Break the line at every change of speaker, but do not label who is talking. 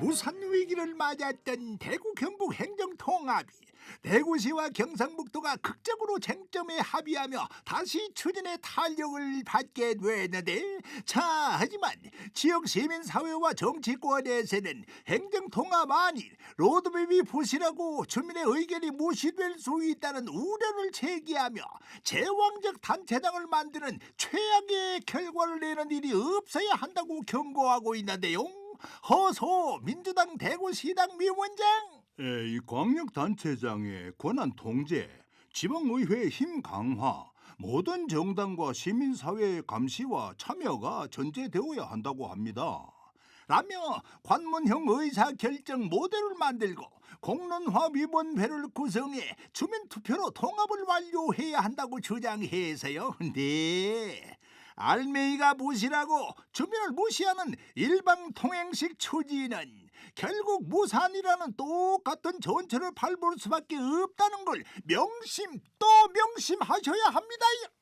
무산 위기를 맞았던 대구 경북 행정 통합이 대구시와 경상북도가 극적으로 쟁점에 합의하며 다시 추진의 탄력을 받게 됐는데 자 하지만 지역 시민 사회와 정치권에서는 행정 통합 아닌 로드맵이 부실하고 주민의 의견이 무시될 수 있다는 우려를 제기하며 제왕적 단체장을 만드는 최악의 결과를 내는 일이 없어야 한다고 경고하고 있는데요. 허소 민주당 대구시당 위원장
에, 이 광역단체장의 권한 통제, 지방의회 힘 강화, 모든 정당과 시민사회의 감시와 참여가 전제되어야 한다고 합니다.
라며 관문형 의사 결정 모델을 만들고 공론화 위원회를 구성해 주민 투표로 통합을 완료해야 한다고 주장해서요. 네. 알맹이가 무시라고 주민을 무시하는 일방 통행식 추진은 결국 무산이라는 똑같은 전철을 밟을 수밖에 없다는 걸 명심 또 명심하셔야 합니다.